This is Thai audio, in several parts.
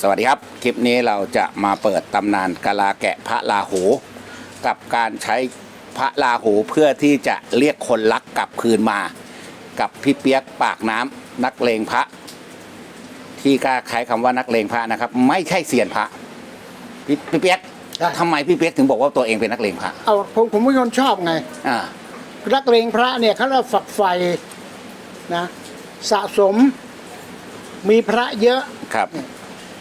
สวัสดีครับ คลิปนี้เราจะมาเปิดตำนานกะลาแกะพระราหู กับการใช้พระราหูเพื่อที่จะเรียกคนรักกลับคืนมา กับพี่เปียกปากน้ำนักเลงพระ ที่กล้าใช้คำว่านักเลงพระนะครับ ไม่ใช่เซียนพระพี่พี่เปียกได้ ทำไมพี่เปียกถึงบอกว่าตัวเองเป็นนักเลงพระเอาผมผมเป็นคนชอบไง อ่ารักเลงพระเนี่ยเขาเรียกฝักใฝ่นะ สะสมมีพระเยอะ ครับ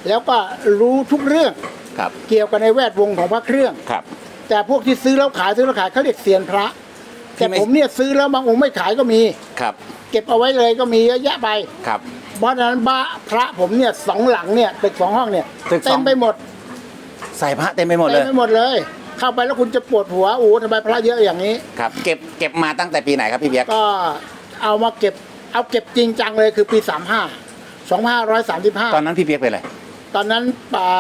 แล้วก็รู้ทุกเรื่องครับเกี่ยวกับในแวดวงของพระเครื่อง ครับ แต่พวกที่ซื้อแล้วขายซื้อแล้วขายเขาเรียกเซียนพระ ที่แต่ไม่ ผมเนี่ยซื้อแล้วบางองค์ไม่ขายก็มี ครับเก็บเอาไว้เลยก็มีเยอะแยะไป ครับ เพราะฉะนั้นบ้าพระผมเนี่ยสองหลังเนี่ยตึกสองห้องเนี่ยตึกสอง เต็มไปหมดใส่พระเต็มไปหมดเลเต็มยไปหมดเลย เข้าไปแล้วคุณจะปวดหัวโอ้โหทำไมพระเยอะอย่างนี้ ครับ เก็บเก็บมาตั้งแต่ปีไหนครับพี่เปียกก็เอามาเก็บเอาเก็บจริงจังเลยคือปี 35 2535 ตอนนั้นพี่เปียกเป็นอะไร ตอนนั้นป่า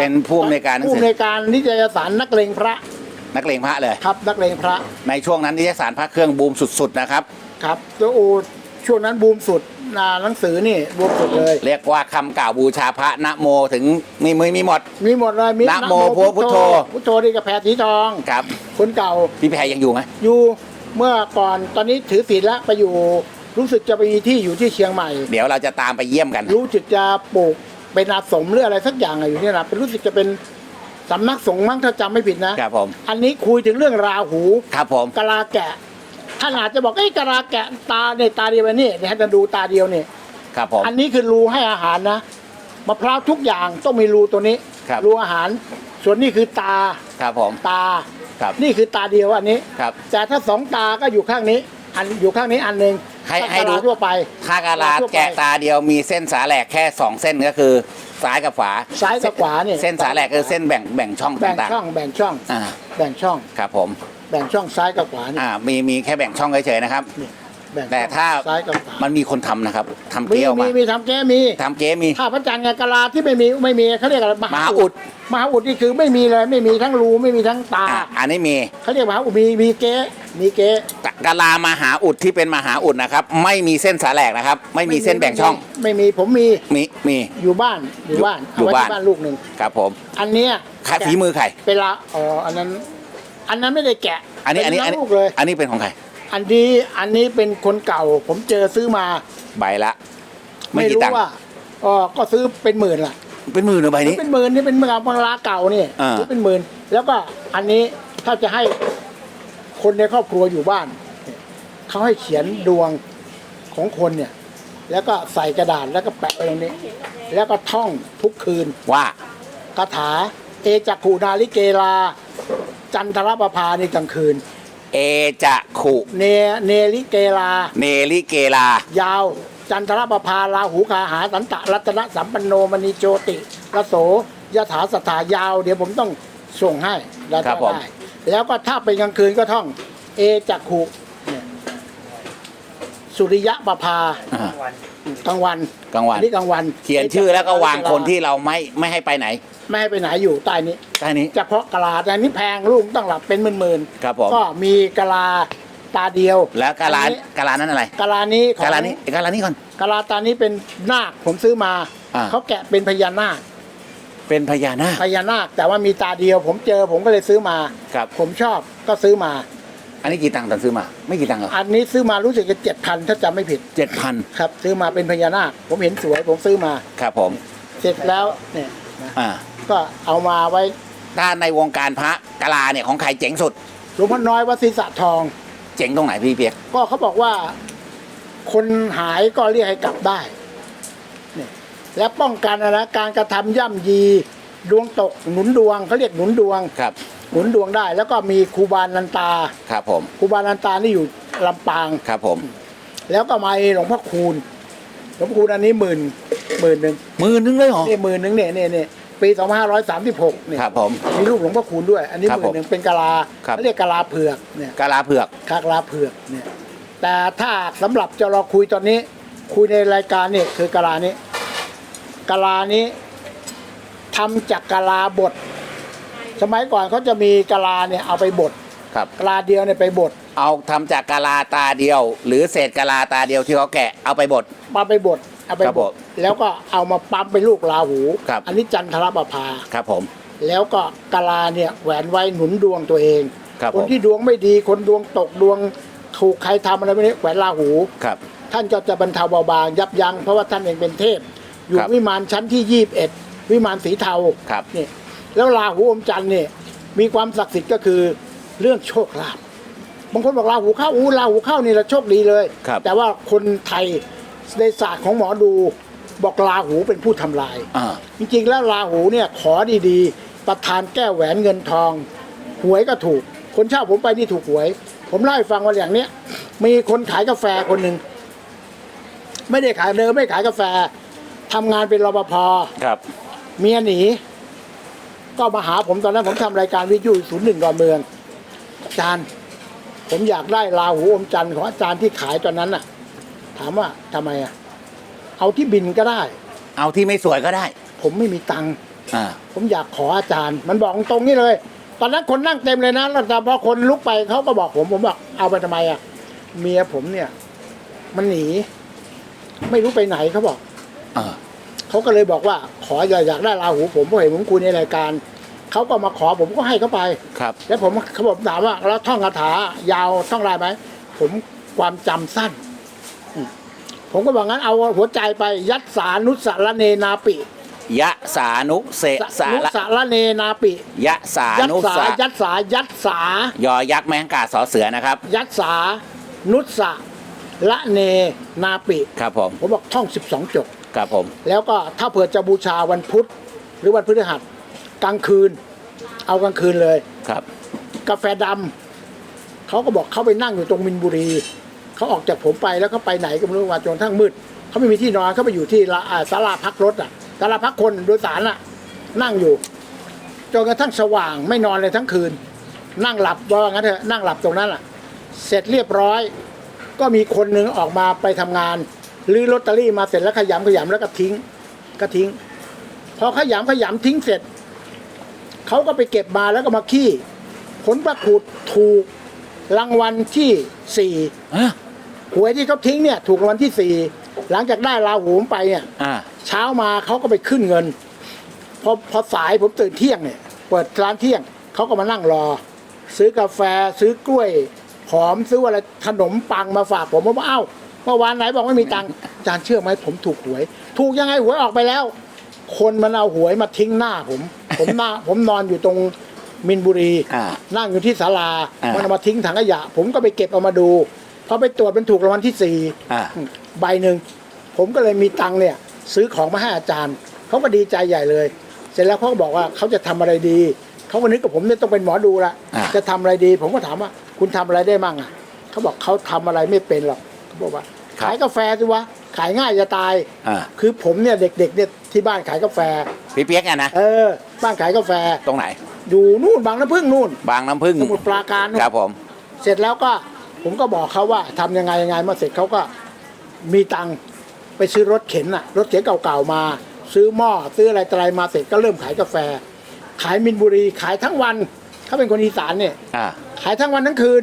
เป็นผู้อำนวยการหนังสือผู้อำนวยการนิตยสารนักเลงพระนักเลงพระเลย ครับนักเลงพระในช่วงนั้นนิตยสารพระเครื่องบูมสุดๆนะครับ ครับแล้วโอ้ช่วงนั้นบูมสุดนาหนังสือนี่บูมสุดเลย เรียกว่าคำกล่าวบูชาพระนะโมถึงมีมือมีหมด มีหมดเลยมีนะโมพุทโธ พุทโธนี่กับแพรสีทองครับคนเก่าพี่แพรยังอยู่ไหมอยู่เมื่อก่อนตอนนี้ถือศีลแล้วไปอยู่รู้สึกจะไปมีที่อยู่ที่เชียงใหม่ เดี๋ยวเราจะตามไปเยี่ยมกัน รู้สึกจะปลูก เป็นอาสมหรืออะไรสักอย่างอะอยู่เนี่ยนะเป็นรู้สึกจะเป็นสำนักสงฆ์มั้งถ้าจำไม่ผิดนะ ครับผม อันนี้คุยถึงเรื่องราหูครับผม กะลาแกะท่านอาจจะบอกไอ้ยกะลาแกะตาเนี่ยตาเดียวนี่เดี๋ยวให้ท่านดูตาเดียวนี่ครับผม อันนี้คือรูให้อาหารนะมะพร้าวทุกอย่างต้องมีรูตัวนี้ครับ รูอาหาร ส่วนนี้คือตาครับผม ตา ครับ นี่คือตาเดียวอันนี้ ครับ แต่ถ้าสองตาก็อยู่ข้างนี้ อันอยู่ข้างนี้อันหนึ่ง ให้ถ้ากะให้ดูลาทั่วไปถ้ากาลาทั่วไปแกะตาเดียวมีเส้นสาแหลกแค่สองเส้นก็คือซ้ายกับขวาซ้ายกับขวาเนี่ยเส้นสาแหลกคือเส้นแบ่งแบ่งช่องแบ่งต่างช่องแบ่งช่องๆอ่าแบ่งช่องครับผม แบ่งช่องซ้ายกับขวานี่อ่ามีมีแค่แบ่งช่องเฉยๆนะครับนี่แบ่งแต่ช่องถ้าซ้ายกับขวามันมีคนทำนะครับทำมีเกี้ยวมีมามีทำแก้มีทำเก๊มี ถ้าพระจันทร์กับกะลาที่ไม่มีไม่มีเขาเรียกอะไรมมหาอุด มหาอุดนี่คือไม่มีเลยไม่มีทั้งรูไม่มีทั้งตาอะอันนี้มีเขาเรียกมหาอุดมีมีเก๊มีเก๊กะลามหาอุดที่เป็นมหาอุดนะครับ ไม่มีเส้นสาแหลกนะครับ ไม่มีเส้นแบ่งช่องไม่มีผมมีมีมี อยู่บ้านอยู่บ้านอยู่ เไว้บ้านที่บ้านลูกหนึ่งครับผมอันเนี้ยใครฝีมือใครเป็นละอ๋ออันนั้น อันนั้นไม่ได้แกะอันนี้อันนี้อันเป็นี้ลูกเลย อันนี้เป็นของใคร อันนี้อันนี้เป็นคนเก่า ผมเจอซื้อมา ใบละไม่ไม่กี่รู้ตังค์ว่าอ๋อก็ซื้อเป็นหมื่นล่ะเป็นหมื่นเหรือใบนี้ เป็นหมื่นนี่เป็นเมืองบางลาเก่านี่อ่า ซื้อเป็นหมื่นแล้วก็อันนี้ถ้าจะให้คนในครอบครัวอยู่บ้านเขาให้เขียนดวงของคนเนี่ย แล้วก็ใส่กระดาษแล้วก็แปะไว้ตรงนี้ แล้วก็ท่องทุกคืน ว่า คาถา เอจักขุนาลิเกลา จันทรประภาในกลางคืน เอจะขุ เนเนลิเกลา เนลิเกลา ยาว จันทรประภาลาหูคาหาสันตะรัตนสัมปันโนมณีโจติระโสยถาสถายาว เดี๋ยวผมต้องส่งให้แล้วครับผม ได้แล้วก็ถ้าเป็นกลางคืนก็ท่อง เอจักขุเนี่ย สุริยะประภาอ่า กลางวันกลางวัน อันนี้กลางวันเขียนชื่อแล้วก็วางคนที่เราไม่ไม่ให้ไปไหนไม่ให้ไปไหนอยู่ใต้นี้ใต้นี้ เฉพาะกะลาแต่อันนี้แพงลูกต้องหลับเป็นหมื่นๆครับผมก็มีกะลาตาเดียวแล้วกาลาอันนี้กาลานั้นอะไรกะลานี้ของกาลานี้กาลานี้ก่อน กะลาตานี้เป็นนาคผมซื้อมาอ่า เขาแกะเป็นพญานาคเป็นพญานาคพญานาค แต่ว่ามีตาเดียว ผมเจอผมก็เลยซื้อมา ครับ ผมชอบก็ซื้อมา อันนี้กี่ตังค์ตอนซื้อมา ไม่กี่ตังค์เหรออันนี้ซื้อมารู้สึกจะเจ็ดพันถ้าจำไม่ผิดเจ็ดพันครับซื้อมาเป็นพญานาคผมเห็นสวยผมซื้อมาครับผม เสร็จแล้วเนี่ยนะอ่าก็เอามาไว้ถ้าในวงการพระกาลาเนี่ยของใครเจ๋งสุดหลวงพ่อน้อยวัดศรีสะทอง เจ๋งตรงไหนพี่เปียกก็เขาบอกว่า คนหายก็เรียกให้กลับได้เนี่ยและป้องกันนะนะการกระทำย่ำยีดวงตกหนุนดวงเขาเรียกหนุนดวง ครับ หนุนดวงได้ แล้วก็มีครูบานันตาครับผมครูบานันตานี่อยู่ลำปาง ครับผมแล้วก็มาหลวงพ่อคูณหลวงพ่อคูณอันนี้หมื่นหมื่นหนึ่งหมือนึงเลยเหรอ นี่หมื่นหนึ่งเนี่ยเนี่ยเนี่ยปีสองพันห้าร้อยสามสิบหกเนี่ยครับผม มีรูปหลวงพ่อคูณด้วย อันนี้ครับหมื่นหนึ่งเป็นกะลาครับ เขาเรียกกะลาเผือกเนี่ยกาลาเผือก คากลาเผือกเนี่ยแต่ถ้าสำหรับจะเราคุยตอนนี้ คุยในรายการเนี่ยคือกะลานี้กะลานี้ทำจากกะลาบด สมัยก่อนเขาจะมีกะลาเนี่ยเอาไปบดครับ กะลาเดียวเนี่ยไปบดเอาทำจากกาลาตาเดียว หรือเศษกาลาตาเดียวที่เขาแกะเอาไปบด มาไปบดเอาไปครับบผดมแล้วก็เอามาปั๊มเป็นลูกราหู ครับ อันนี้จันทรประภา ครับผม แล้วก็กะลาเนี่ยแหวนไว้หนุนดวงตัวเองครับคนผม ที่ดวงไม่ดีคนดวงตกดวงถูกใครทำอะไรไม่นี้แหวนราหู ครับ ท่านก็จะบรรเทาเบาบางยับยั้งเพราะว่าท่านเองเป็นเทพ อยู่ครับวิมานชั้นที่ยี่บเอ็ดวิมานสีเทาครับ นี่ แล้วราหูอมจันทร์เนี่ยมีความศักดิ์สิทธิ์ก็คือเรื่องโชคลาภบางคนบอกราหูเข้าอู้ราหูเข้านี่แหละโชคดีเลย ครับ แต่ว่าคนไทยในศาสตร์ของหมอดูบอกราหูเป็นผู้ทำลาย อ่า จริงๆแล้วราหูเนี่ยขอดีๆ ประทานแก้วแหวนเงินทอง หวยก็ถูก คนเช่าผมไปนี่ถูกหวย ผมเล่าให้ฟังว่าอย่างเนี้ยมีคนขายกาแฟคนหนึ่ง ไม่ได้ขายเดิมไม่ขายกาแฟทำงานเป็นรปภ ครับ เมียหนี ก็มาหาผมตอนนั้นผมทำรายการวิทยุศูนย์หนึ่งดอนเมือง อาจารย์ ผมอยากได้ราหูอมจันทร์ของอาจารย์ที่ขายตอนนั้นน่ะ ถามว่าทำไมอะเอาที่บินก็ได้ เอาที่ไม่สวยก็ได้ ผมไม่มีตังค์อ่าผมอยากขออาจารย์ มันบอกตรงนี้เลย ตอนนั้นคนนั่งเต็มเลยนะแล้วแต่พอคนลุกไปเขาก็บอกผมผมบอกเอาไปทำไมอะเมียผมเนี่ย มันหนี ไม่รู้ไปไหนเขาบอกอ่า เขาก็เลยบอกว่าขออยากอยากได้ราหูผมเพราะเห็นผมคุยในรายการเขาก็มาขอผมก็ให้เขาไป ครับ แล้วผมเขาบอกถามว่าแล้วท่องคาถายาวท่องได้ไหมผมความจำสั้นอืมผมก็บอกงั้นเอาหัวใจไปยัดสานุสารเนนาปิยะสานุเสสานุระสารเนนาปิ ยะสายัดนุสาสายัดสายัดสายอยักษ์แมงกาสอเสือนะครับ ยัดสานุสะ ละเนนาปิครับผมผมบอกท่อง 12 จบ ครับผม แล้วก็ถ้าเผื่อจะบูชาวันพุธ หรือวันพฤหัสกลางคืน เอากลางคืนเลย ครับ กาแฟดำเขาก็บอกเขาไปนั่งอยู่ตรงมินบุรี เขาออกจากผมไปแล้วเขาไปไหนก็ไม่รู้ว่าจนกระทั่งมืด เขาไม่มีที่นอนเขาไปอยู่ที่ละอ่าศาลาพักรถอะศาลาพักคนโดยสารอะ นั่งอยู่จนกระทั่งสว่างไม่นอนเลยทั้งคืน นั่งหลับว่างั้นเถอะนั่งหลับตรงนั้นอะ เสร็จเรียบร้อย ก็มีคนหนึ่งออกมาไปทำงานลื้อลอตเตอรี่มาเสร็จแล้วขยำขยำแล้วก็ทิ้ง ก็ทิ้ง พอขยำขยำทิ้งเสร็จเขาก็ไปเก็บมาแล้วก็มาขี้ผลปรากฏถูกรางวัลที่สี่อะหวยที่เขาทิ้งเนี่ยถูกรางวัลที่สี่หลังจากได้ลาหูผมไปเนี่ยอ่าเช้ามาเขาก็ไปขึ้นเงิน พอพอสายผมตื่นเที่ยงเนี่ย เปิดร้านเที่ยงเขาก็มานั่งรอ ซื้อกาแฟซื้อกล้วย หอมซื้ออะไรขนมปังมาฝากผมผมว่าเอ้าเมื่อวานไหนบอกไม่มีตังค์อาจารย์เชื่อไหมผมถูกหวย ถูกยังไงหวยออกไปแล้ว คนมันเอาหวยมาทิ้งหน้าผม ผมหน้าผมนอนอยู่ตรงมินบุรี อ่า นั่งอยู่ที่ศาลาอ่ามั มันเอามาทิ้งถังขยะ ผมก็ไปเก็บเอามาดูพอไปตรวจเป็นถูกรางวัลที่สี่ อ่า ใบหนึ่งผมก็เลยมีตังค์เนี่ย ซื้อของมาให้อาจารย์เขาก็ดีใจใหญ่เลย เสร็จแล้วเขาก็บอกว่าเขาจะทำอะไรดีเขาก็นึกกับผมเนี่ยต้องเป็นหมอดูละอ่า จะทำอะไรดี ผมก็ถามว่า คุณทำอะไรได้มั่งอะเขาบอกเขาทำอะไรไม่เป็นหรอกเขาบอกว่า ขายกาแฟสิวะขายง่ายจะตายอ่าคือผมเนี่ยเด็กๆเนี่ยที่บ้านขายกาแฟพี่เปียกอะนะเออบ้านขายกาแฟตรงไหน อยู่นู่นบางน้ำพึ่งนู่น บางน้ำพึ่งสมุทรปราการนู่นครับผม เสร็จแล้วก็ผมก็บอกเขาว่าทำยังไงยังไงมาเสร็จเขาก็มีตังค์ไปซื้อรถเข็นอะรถเข็นเก่าๆมา ซื้อหม้อซื้ออะไรต่ออะไรมาเสร็จก็เริ่มขายกาแฟ ขายมินบุรีขายทั้งวันเขาเป็นคนอีสานเนี่ยอ่า ขายทั้งวันทั้งคืน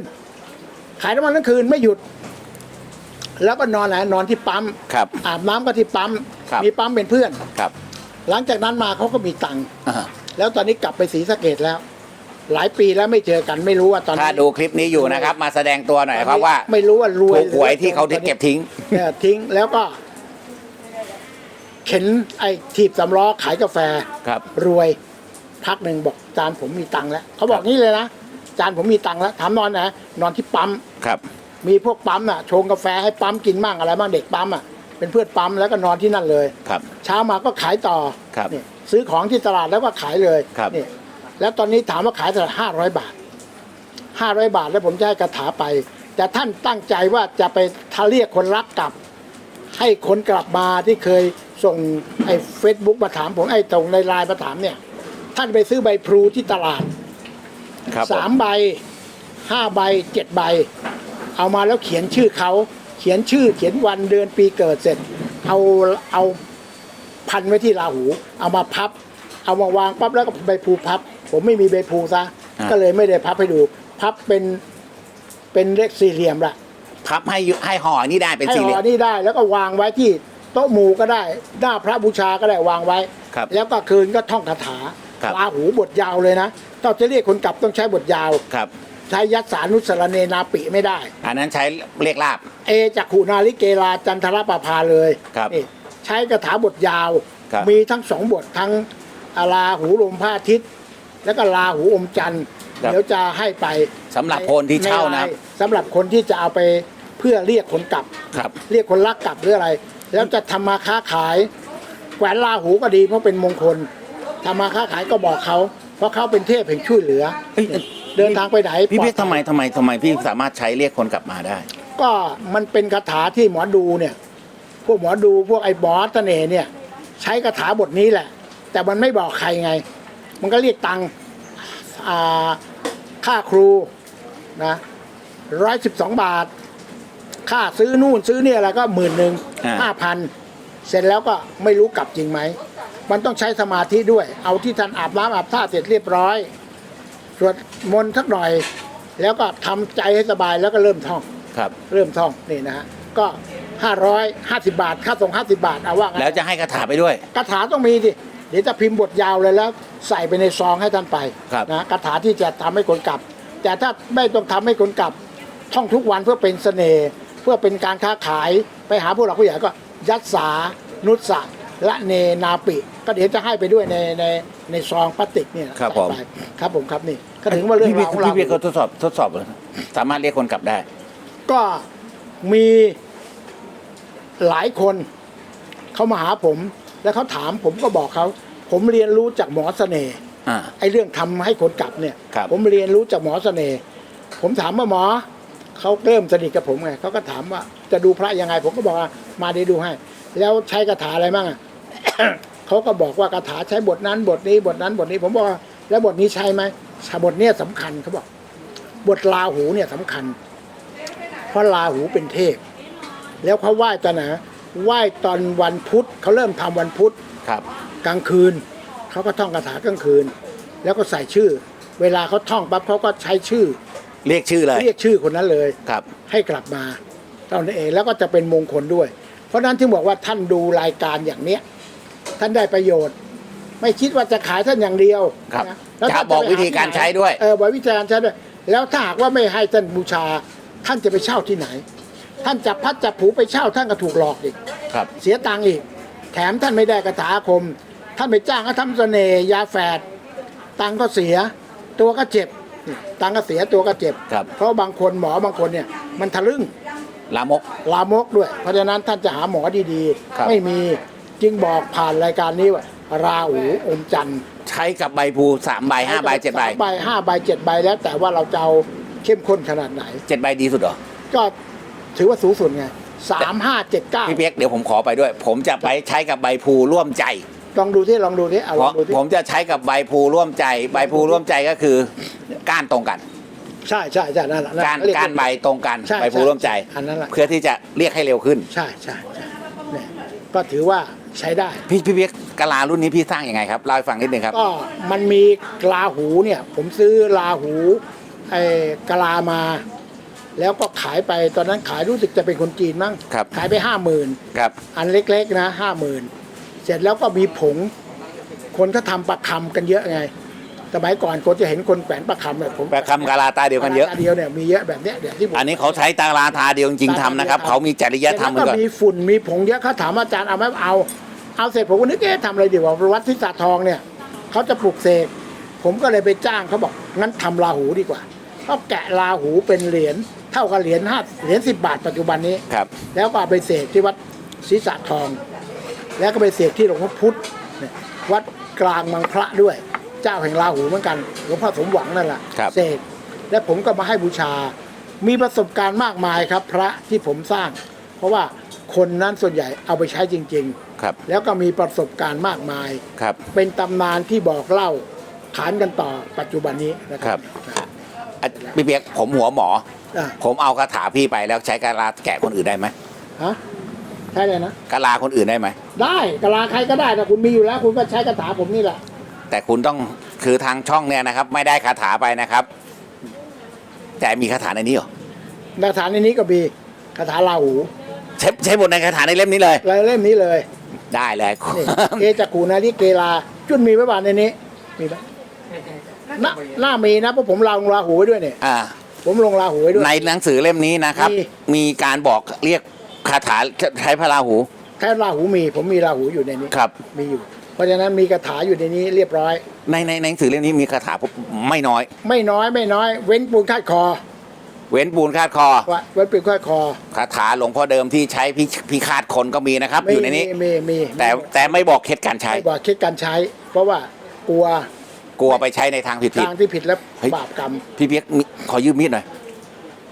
ขายทั้งวันทั้งคืนไม่หยุด แล้วก็นอนไหนนอนที่ปั๊มครับอาบน้ำก็ที่ปั๊มครับ มีปั๊มเป็นเพื่อน ครับหลังจากนั้นมาเขาก็มีตังค์อ่าแล้วตอนนี้กลับไปศรีสะเกดแล้ว หลายปีแล้วไม่เจอกันไม่รู้ว่าตอนถ้านี้ดูคลิปนี้อยู่นะครับ มาแสดงตัวหน่อยครับว่า ไม่รู้ว่ารวยถูกหวยที่เขาที่เก็บทิ้งเนี่ยทิ้งแล้วก็ เข็นไอ้ถีบสำล้อขายกาแฟ ครับ รวยพักหนึ่งบอกจานผมมีตังค์แล้วเขาบอกนี่เลยนะ จานผมมีตังค์แล้วถามนอนนะนอนที่ปั๊มครับ มีพวกปั๊มอะชงกาแฟให้ปั๊มกินมั่งอะไรบ้างเด็กปั๊มอะเป็นเพื่อนปั๊มแล้วก็นอนที่นั่นเลย ครับ เช้ามาก็ขายต่อครับนี่ซื้อของที่ตลาดแล้วก็ขายเลยครับนี่แล้วตอนนี้ถามว่าขายเท่าไหร่ห้าร้อยบาทห้าร้อยบาทแล้วผมจะให้คาถาไป แต่ท่านตั้งใจว่าจะไปทาเรียกคนรักกลับ ให้คนกลับมาที่เคยส่งไอ้เฟซบุ๊กมาถามผมไอ้ตรงในไลน์มาถามเนี่ย ท่านไปซื้อใบพลูที่ตลาด ครับผสามใบห้าใบเจ็ดใบ เอามาแล้วเขียนชื่อเขาเขียนชื่อเขียนวันเดือนปีเกิดเสร็จ เอาเอาพันไว้ที่ราหู เอามาพับ เอามาวางปั๊บแล้วก็ใบพลูพับ ผมไม่มีใบพลูซะอ่า ก็เลยไม่ได้พับให้ดู พับเป็นเป็นเลขสี่เหลี่ยมละพับให้อยู่ให้ห่อนี่ได้เป็นให้สี่เหลี่ห่ยอม นี่ได้แล้วก็วางไว้ที่โต๊ะหมู่ก็ได้หน้าพระบูชาก็ได้วางไว้ ครับ แล้วก็คืนก็ท่องคาถา ครับ ลาหูบทยาวเลยนะต้องจะเรียกคนกลับต้องใช้บทยาว ครับ ใช้ยัดสานุสรเนนาปิไม่ได้ อันนั้นใช้เรียกลาบ เอจักขุนาลิเกลาจันทรปภาเลยครับนี่ใช้คาถาบทยาว ครับ มีทั้งสองบททั้งอาลาหูลมพระอาทิตย์ แล้วก็ลาหูอมจันทร์ครับ เดี๋ยวจะให้ไปสำหรับคนที่เช่านะใไลสำหรับคนที่จะเอาไปเพื่อเรียกคนกลับ ครับ เรียกคนรักกลับหรืออะไร แล้วจะทำมาค้าขายแขวนลาหูก็ดีเพราะเป็นมงคล ทำมาค้าขายก็บอกเขา เพราะเขาเป็นเทพแห่งช่วยเหลือเฮ้ยเดินทางไปไหนพี่เปียกปลอดภัทำไมทำไมทำไมพี่สามารถใช้เรียกคนกลับมาได้ ก็มันเป็นคาถาที่หมอดูเนี่ย พวกหมอดูพวกไอ้บอสเสน่ห์เนี่ย ใช้คาถาบทนี้แหละ แต่มันไม่บอกใครไง มันก็เรียกตังค์อ่าค่าครูนะร้อยสิบสองบาท ค่าซื้อนู่นซื้อเนี่ยอะไรก็หมื่นหนึ่งอ่า ห้าพันเสร็จแล้วก็ไม่รู้กลับจริงไหม มันต้องใช้สมาธิด้วย เอาที่ท่านอาบน้ำอาบท่าเสร็จเรียบร้อยสวดมนต์สักหน่อย แล้วก็ทำใจให้สบายแล้วก็เริ่มท่องครับ เริ่มท่องนี่นะฮะก็ห้าร้อยห้าสิบาท ค่าส่งห้าสิบาทเอาว่างั้นแล้วจะให้คาถาไปด้วยคาถาต้องมีดิเดี๋ยวจะพิมพ์บทยาวเลยแล้ว ใส่ไปในซองให้ท่านไปครับนะคาถาที่จะทำให้คนกลับ แต่ถ้าไม่ต้องทำให้คนกลับ ท่องทุกวันเพื่อเป็นเสน่ห์เพื่อเป็นการค้าขายไปหาผู้หลักผู้ใหญ่ก็ยัดสานุสสะ ละเนนาปิ ก็เดี๋ยวจะให้ไปด้วยในในในซองพลาสติกเนี่ยครับใส่ผมไปครับผมครับนี่ก็ถึงว่าเรื่องพี่เปียรากวของเรา พี่เปียกเขาทดสอบทดสอบเลยสามารถเรียกคนกลับได้ ก็มีหลายคนเขามาหาผม แล้วเขาถามผมก็บอกเขา ผมเรียนรู้จากหมอเสน่ห์อ่า ไอ้เรื่องทำให้คนกลับเนี่ย ครับ ผมเรียนรู้จากหมอเสน่ห์ผมถามว่าหมอเขาเริ่มสนิทกับผมไงเขาก็ถามว่าจะดูพระยังไง ผมก็บอกว่ามาเดี๋ยวดูให้ แล้วใช้คาถาอะไรบ้างอะ เขาก็บอกว่าคาถาใช้บทนั้น บทนี้บทนั้นบทนี้ ผมบอกว่าแล้วบทนี้ใช่ไหมบทเนี้ยสำคัญเขาบอก บทลาหูเนี่ยสำคัญ เพราะลาหูเป็นเทพ แล้วเขาไหว้ตอนไหนไหว้ตอนวันพุธเขาเริ่มทำวันพุธครับ กลางคืนเขาก็ท่องคาถากลางคืน แล้วก็ใส่ชื่อ เวลาเขาท่องปั๊บเขาก็ใช้ชื่อ เรียกชื่อเลยเรียกชื่อคนนั้นเลยครับ ให้กลับมาเท่านั้นเองแล้วก็จะเป็นมงคลด้วย เพราะฉะนั้นที่บอกว่าท่านดูรายการอย่างเนี้ย ท่านได้ประโยชน์ ไม่คิดว่าจะขายท่านอย่างเดียวครับนะแล้วจะท่านบอกไปหวิธีการใช้ด้วย เออบอกวิธีการใช้ด้วยแล้วถ้าหากว่าไม่ให้ท่านบูชา ท่านจะไปเช่าที่ไหน ท่านจับพัดจับผูไปเช่าท่านก็ถูกหลอกอีก ครับ เสียตังค์อีก แถมท่านไม่ได้คาถาอาคม ท่านไปจ้างเขาทำเสน่ห์ยาแฝด ตังค์ก็เสีย ตัวก็เจ็บ ตังค์ก็เสียตัวก็เจ็บ ครับ เพราะบางคนหมอบางคนเนี่ยมันทะลึ่งลามก ลามกด้วย เพราะฉะนั้นท่านจะหาหมอดีครับ ๆ ไม่มี จึงบอกผ่านรายการนี้ว่าราหูอมจันทร์ใช้กับใบพลูสามใบห้าใบเจ็ดใบสามใบห้าใบเจ็ดใบแล้ว แต่ว่าเราจะเอาเข้มข้นขนาดไหน เจ็ดใบดีสุดเหรอ ก็ถือว่าสูงสุดไงสามห้าเจ็ดเก้าพี่เปียกเดี๋ยวผมขอไปด้วย ผมจะไปใช้กับใบพลูร่วมใจ ลองดูที่ลองดูที่เอาเพลอราะงดูที่ผมจะใช้กับใบพลูร่วมใจ ใบพลูร่วมใจก็คือก้านตรงกัน ใช่ใช่ใช่นั่นแหละนั่นก้านเขเรียก้านใบตรงกันใช่ใบพลูร่วมใจ อันนั้นแหละ เพื่อที่จะเรียกให้เร็วขึ้น ใช่ใช่ใช่เนี่ยก็ถือว่า ใช้ได้ พี่พี่เปียกกะลารุ่นนี้พี่สร้างยังไงครับเล่าให้ฟังนิดนึงครับ ก็มันมีลาหูเนี่ย ผมซื้อลาหูไอ้กะลามา แล้วก็ขายไปตอนนั้นขายรู้สึกจะเป็นคนจีนมั้งครับ ขายไปห้าหมื่นครับ อันเล็กๆนะห้าหมื่นเสร็จแล้วก็มีผง คนก็ทำประคำกันเยอะไง สมัยก่อนคนจะเห็นคนแขวนประคำแบบผมแปลคำกะลาตาเดียวกันเยอะตาเดียวเนี่ยมีเยอะแบบเนี้ยเดี๋ยวที่ผม อันนี้เขาใช้ตาลาทาเดียวจริงๆทำนะครับ เขามีจริยธรรมเสมาแล้วก่อนก็มีฝุ่นมีผงเยอะเขาถามอาจารย์เอาไหมเอา เอาเสร็จผมก็นึกเอ๊ะทำอะไรดีวะวัดที่สาทองเนี่ยเขาจะปลูกเสกผมก็เลยไปจ้างเขาบอกงั้นทำราหูดีกว่าเขาแกะราหูเป็นเหรียญเท่ากับเหรียญห้าเหรียญสิบบาทปัจจุบันนี้ ครับ แล้วก็เอาไปเสกที่วัดศรีสะทอง แล้วก็ไปเสกที่หลวงพ่อพุธเนี่ยวัดกลางบางพระด้วย เจ้าแห่งราหูเหมือนกันหลวงพ่อสมหวังนั่นแหละครับ เสกและผมก็มาให้บูชา มีประสบการณ์มากมายครับ พระที่ผมสร้าง เพราะว่าคนนั้นส่วนใหญ่เอาไปใช้จริง ครับๆแล้วก็มีประสบการณ์มากมาย ครับ เป็นตำนานที่บอกเล่าขานกันต่อปัจจุบันนี้นะคครัรับอะพี่เปียกผมหัวหมอ อะผมเอาคาถาพี่ไปแล้วใช้กะลาแกะคนอื่นได้ไหมฮะใช่เลยนะ กะลาคนอื่นได้ไหม ได้กะลาใครก็ได้นะคุณมีอยู่แล้ว คุณก็ใช้คาถาผมนี่แหละ แต่คุณต้องคือทางช่องเนี่ยนะครับ ไม่ได้คาถาไปนะครับ แต่มีคาถาในนี้เหรอคาถาในนี้ก็มีคาถาลาหูใช้ใช้บทในคาถาในเล่มนี้เลยเลยเล่มนี้เลย ได้เลยนี่เกจักขูนาริเกลา จุนมีไว้บ้านในนี้ มีไหมน่าน่ามีนะเพราะผมลงราหูไว้ด้วยเนี่ยอ่าผมลงราหูไว้ด้วยในหนังสือเล่มนี้นะครับมีมีการบอกเรียกคาถาใช้พระราหูแค่ราหูมี ผมมีราหูอยู่ในนี้ครับ มีอยู่ เพราะฉะนั้นมีคาถาอยู่ในนี้เรียบร้อย ในในในหนังสือเล่มนี้มีคาถาไม่น้อย ไม่น้อยไม่น้อย เว้นปูนคาดคอ เว้นปูนคาดคอว่าเว้นปูนคาดคอคาถาหลวงพ่อเดิมที่ใช้พิพิคาดคนก็มีนะครับอยู่ในนี้มีมีแต่แต่ไม่บอกเคล็ดการใช้ ไม่บอกคิดการใช้ เพราะว่ากลัวกลัวไปใช้ในทางผิดผิด ทางที่ผิดและเฮ้ย บาปกรรมพี่เปียกมีขอยืมมีดหน่อย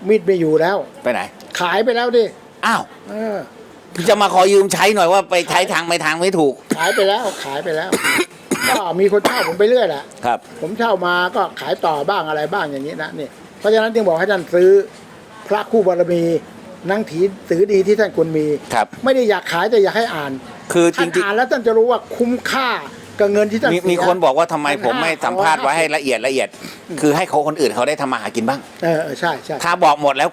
มีดไม่อยู่แล้ว ไปไหน ขายไปแล้วดิอ้าว เออจะมาขอยืมใช้หน่อยว่าไปใช้ทางไม่ทางไม่ถูก ขายไปแล้วขายไปแล้ว ก็มีคนเช่าผมไปเรื่อยแหละครับ ผมเช่ามาก็ขายต่อบ้างอะไรบ้างอย่างนี้นะนี่ เพราะฉะนั้นจึงบอกให้ท่านซื้อพระคู่บารมีหนังถีสือดีที่ท่านควรมี ครับ ไม่ได้อยากขายแต่อยากให้อ่านคือจท่านริงอ่านแล้วท่านจะรู้ว่าคุ้มค่ากับเงินที่ท่านๆมีเสีย มีคนบอกว่าทำไมผมไม่พันห้าสัมภาษณ์ไว้ให้ละเอียดละเอียด คือให้เขาคนอื่นเขาได้ทำมาหากินบ้าง เออเออใช่ใช่ถ้าบอกหมดแล้ว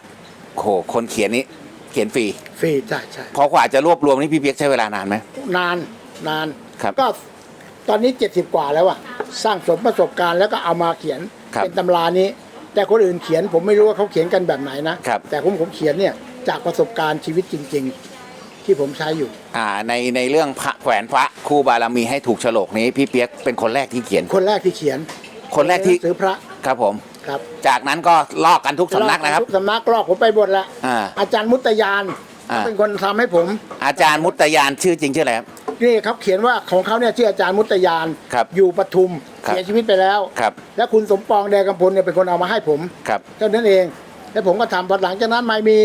โหคนเขียนนี้เขียนฟรีฟรีใช่ใช่พอกว่าจะรวบรวมนี่พี่เปียกใช้เวลานานไหม นานนานครับ ก็ตอนนี้เจ็ดสิบกว่าแล้วอะสร้างสมประสบการณ์แล้วก็เอามาเขียนครับเป็นตำรานี้ แต่คนอื่นเขียนผมไม่รู้ว่าเขาเขียนกันแบบไหนนะ ครับ แต่ผมผมเขียนเนี่ยจากประสบการณ์ชีวิตจริง ๆ ที่ผมใช้อยู่ อ่าในในเรื่องพระแขวนพระคู่บารมีให้ถูกโฉลกนี้พี่เปียกเป็นคนแรกที่เขียน คนแรกที่เขียนคนแรกที่หนังสือพระครับผม ครับจากนั้นก็ลอกกันทุกสำนักนะครับ ทุกสำนักลอกผมไปหมดแล้วอ่า อาจารย์มุตยาน อ่าเขาเป็นคนทำให้ผมอาจารย์มุตตยานชื่อจริงชื่ออะไรครับ นี่เขาเขียนว่าของเขาเนี่ยชื่ออาจารย์มุตยานครับอยู่ปทุมครับ เสียชีวิตไปแล้ว ครับ แล้วคุณสมปองแดงกำพลเนี่ยเป็นคนเอามาให้ผมครับ เท่านั้นเอง แล้วผมก็ทำพอหลังจากนั้นไม่มี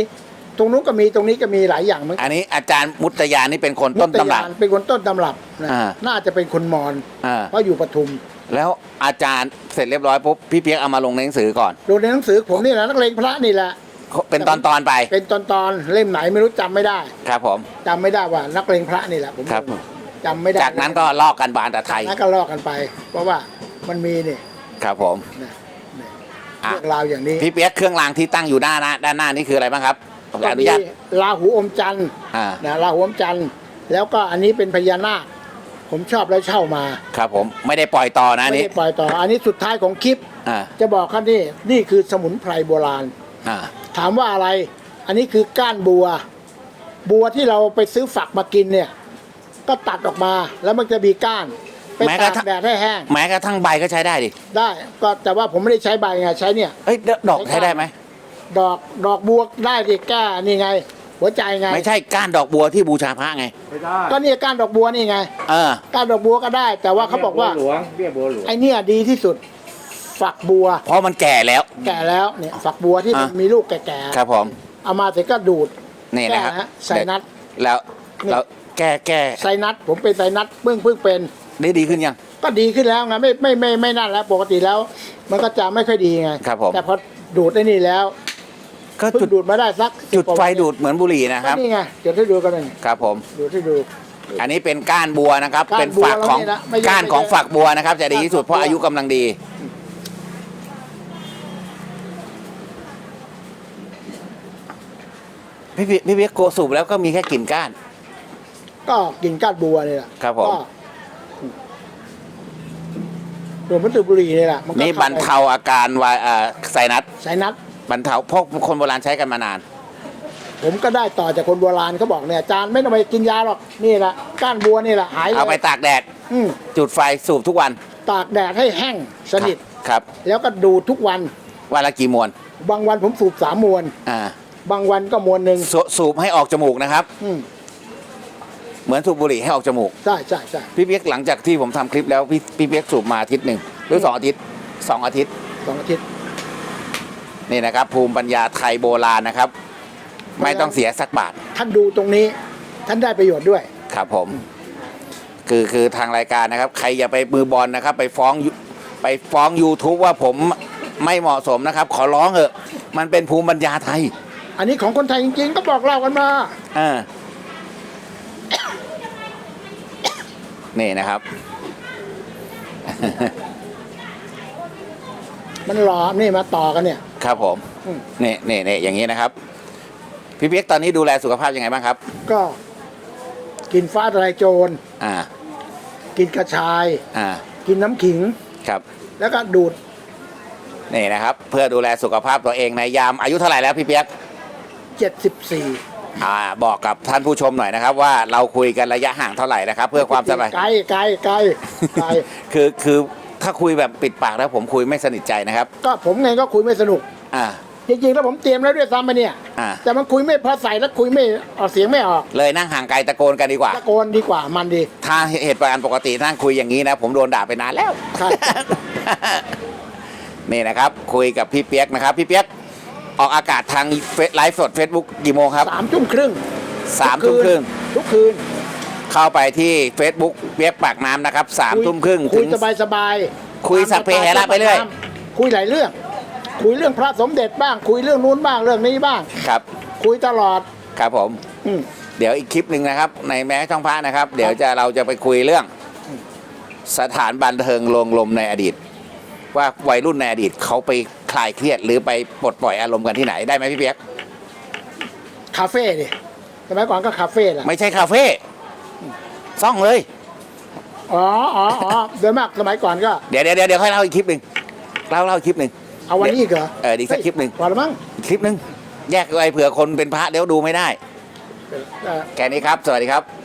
ตรงนู้นก็มีตรงนี้ก็มีหลายอย่างเหมือนกัน อันนี้อาจารย์มุตตยานนี่เป็นคนต้นตำรับ มุยานเป็นคนต้นตำรับนะอ่า น่าจะเป็นคนมอญอ่าเพราะอยู่ปทุมแล้วอาจารย์เสร็จเรียบร้อยปุ๊บพี่เปียกเอามาลงในหนังสือก่อนดูในหนังสือผมนี่แหละนักเลงพระนี่แหละ เป็นตอนตอนๆไป เป็นตอนตอนๆเล่มไหนไม่รู้จำไม่ได้ครับผม จำไม่ได้ว่านักเลงพระนี่แหละผมครับ จำไม่ได้จากนั้นก็ลอกกันบานตะไทย นั้นก็ลอกกันไป เพราะว่ามันมีนี่ครับผม นะนี่อะ เรื่องราวอย่างนี้พี่เปียกเครื่องรางที่ตั้งอยู่ด้านหน้าด้านหน้านี่คืออะไรบ้างครับผมก็อนุมีญาตราหูอมจันทร์อ่านะราหูอมจันทร์แล้วก็อันนี้เป็นพญานาคผมชอบแล้วเช่ามาครับผมไม่ได้ปล่อยต่อนะอันไม่นี้ได้ปล่อยต่อ อันนี้สุดท้ายของคลิป อ่าจะบอกครับนี่นี่คือสมุนไพรโบราณ อ่า ถามว่าอะไร อันนี้คือก้านบัว บัวที่เราไปซื้อฝักมากินเนี่ย ก็ตัดออกมาแล้วมันจะมีก้านไปแม้กระตาทั่กง แดดให้แห้ง แม้กระทั่งใบก็ใช้ได้ดิได้ก็แต่ว่าผมไม่ได้ใช้ใบไงใช้เนี่ย เอ้ยดอกใช้ได้ไหมดอกดอกบัวได้ดิแก้นี่ไง หัวใจไงไม่ใช่ก้านดอกบัวที่บูชาพระไง ไม่ได้ก็เนี่ยก้านดอกบัวนี่ไง เออ ก้านดอกบัวก็ได้ แต่ว่าเขาบอกว่าหลวงเบี้ยบัวหลวงไอเนี่ยดีที่สุด ฝักบัว เพราะมันแก่แล้ว แก่แล้วเนี่ยฝักบัวที่มันอะ มีลูกแก่ๆครับผมเอามาเสร็จก็ดูดนี่นะครับแก้ฮไซนัส แล้วนี่ แล้วแก้แก้ไซนัสผมเป็นไซนัสเพิ่งเพิ่งเป็น ได้ดีขึ้นยัง ก็ดีขึ้นแล้วไงไม่ไม่ไม่ไม่นั่นแล้วปกติแล้ว มันก็จะไม่ค่อยดีไงครับผม แต่พอดูดได้นี่แล้วก็เพิ่จุงดดูดมาได้สักจุด10กว่าไฟวันดูดเหมือนบุหรี่นะครับก็นี่ไงจุดให้ดูกันเลยครับผม ดูดให้ดู อันนี้เป็นก้านบัวนะครับ ก้านเป็นฝักของบัวแล้วนี่นะไม่ใช่ก้านของไม่ใช่ฝักบัวนะครับ จะดีที่สุดก้านฝักเพราะอายุบัวกำลังดี พี่พี่พี่เวียกโกสูบแล้วก็มีแค่กลิ่นก้าน ก็กินก้านบัวนี่แหละครับผม ก็รวมมันตือบุหรี่นี่แหละมัก็นี่บรรเทาอาการวายเอ่อไซนัสไซนัสบรรเทาเพราะคนโบราณใช้กันมานาน ผมก็ได้ต่อจากคนโบราณเขาบอกเนี่ยอาจารย์ไม่ต้องไปกินยาหรอกนี่แหละก้านบัวนี่แหละหายเลยเอาไปตากแดด อืมจุดไฟสูบทุกวันตากแดดให้แห้งสนิท ครับแล้วก็ดูดทุกวันวันละกี่มวน บางวันผมสูบสามมวน อ่า บางวันก็มวนหนึ่งสสูบให้ออกจมูกนะครับ อืมเหมือนสูบบุหรี่ให้ออกจมูก ใช่ใช่ใช่พี่เปียกหลังจากที่ผมทำคลิปแล้วพี่พี่เปียกสูบมาอาทิตย์หนึ่งหรือสองอาทิตย์สองอาทิตย์สองอาทิตย์ นี่นะครับ ภูมิปัญญาไทยโบราณนะครับ ไม่ต้องเสียสักบาท ท่านดูตรงนี้ ท่านได้ประโยชน์ด้วย ครับผม คือคือทางรายการนะครับ ใครอย่าไปมือบอลนะครับ ไปฟ้องยูไปฟ้อง YouTube ว่าผมไม่เหมาะสมนะครับ ขอร้องเถอะ มันเป็นภูมิปัญญาไทย อันนี้ของคนไทยจริงๆ ก็บอกเล่ากันมาเออนี่นะครับ มันหลอมนี่มาต่อกันเนี่ย ครับผมอืม นี่นี่นี่อย่างนี้นะครับ พี่เปียกตอนนี้ดูแลสุขภาพยังไงบ้างครับ ก็กินฟ้าทลายโจร อ่า กินกระชาย อ่า กินน้ำขิง ครับ แล้วก็ดูดนี่นะครับ เพื่อดูแลสุขภาพตัวเองในยามอายุเท่าไหร่แล้วพี่เปียก 74อ่าบอกกับท่านผู้ชมหน่อยนะครับ ว่าเราคุยกันระยะห่างเท่าไหร่นะครับ เพื่อความสบายไกลไกลไกลไกลคือคือถ้าคุยแบบปิดปากแล้วผมคุยไม่สนิทใจนะครับ ก็ผมไงก็คุยไม่สนุก อ่า จริงๆ แล้วผมเตรียมแล้วด้วยซ้ำไปเนี่ย อ่า แต่มันคุยไม่พอใส่แล้วคุยไม่ออกเสียงไม่ออกเลยนั่งห่างไกลตะโกนกันดีกว่า ตะโกนดีกว่ามันดี ถ้าเหตุการณ์ปกตินั่งคุยอย่างนี้นะ ผมโดนด่าไปนานแล้วใช่นี่นะครับ คุยกับพี่เปียกนะครับ พี่เปียก ออกอากาศทางเฟซไลฟ์สด Facebook กี่โมงครับสามทุ่มครึ่งสามทุ่มครึ่ง ทุกคืน เข้าไปที่ Facebook เปียกปากน้ำนะครับสามทุ่มครึ่งคุถึยง สบายสบายคุยสัพเพเหระไปเรื่อย คุยหลายเรื่อง คุยเรื่องพระสมเด็จบ้าง คุยเรื่องนู้นบ้างเรื่องนี้บ้าง ครับ คุยตลอด ครับผม อืม เดี๋ยวอีกคลิปหนึ่งนะครับ ในแม้ช่องพระนะครับ เดี๋ยวจะเราจะไปคุยเรื่อง สถานบันเทิงลงลมในอดีต ว่าวัยรุ่นในอดีตเขาไป คลายเครียดหรือไปปลดปล่อยอารมณ์กันที่ไหนได้ไหมพี่เปียกคาเฟ่ดิสมัยก่อนก็คาเฟ่แหละไม่ใช่คาเฟ่ซ่องเลย อ๋ออ๋ออ๋อโดยมากสมัยก่อนก็ เดี๋ยวเดี๋ยวเดี๋ยวค่อยเล่าอีกคลิปหนึ่งเล่าเล่าอีกคลิปหนึ่งเอาวันนี้อีกเหรอเอออีกสักคลิปหนึ่งพอแล้วมั้งอีกคลิปหนึ่งแยกไว้เผื่อคนเป็นพระเดี๋ยวดูไม่ได้เออแค่นี้ครับ สวัสดีครับครับ